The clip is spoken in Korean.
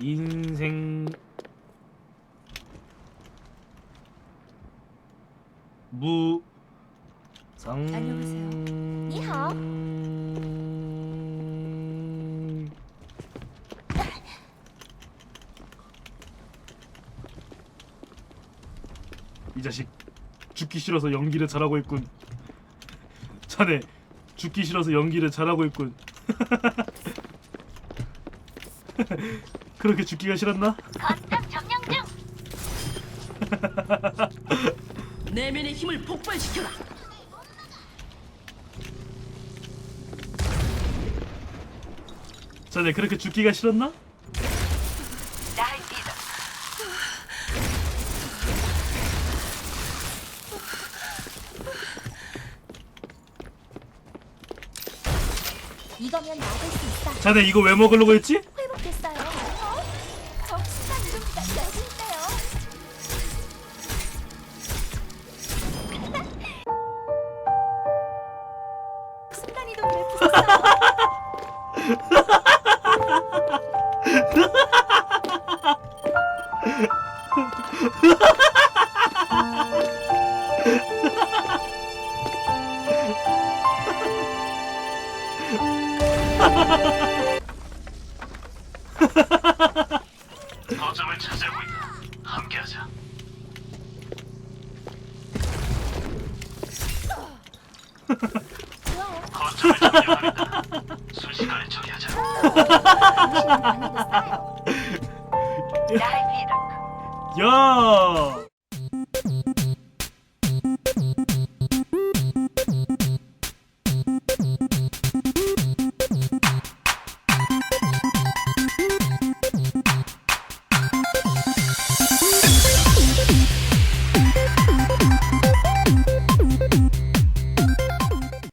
인생 무 상... 다녀오세요. 니하오. 이 자식 죽기 싫어서 연기를 잘하고 있군. 자네 죽기 싫어서 연기를 잘하고 있군. 그렇게 죽기가 싫었나? 거점 점령 중. 내면의 힘을 폭발시켜라. 자네 그렇게 죽기가 싫었나? 날 믿어. 이거면 막을 수 있다. 자네 이거 왜 먹으려고 했지? 회복됐어요. 어? 정신만 좀 여신데요. 순간 이동기를 부쉈어. 거점을 차지하고 있다. 함께하자. 거점을 점령하겠다. 순식간에 처리하자. 야!